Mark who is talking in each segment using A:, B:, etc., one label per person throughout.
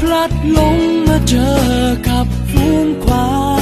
A: พลัดหลงมาเจอกับฝูงควาย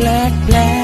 A: ก็เ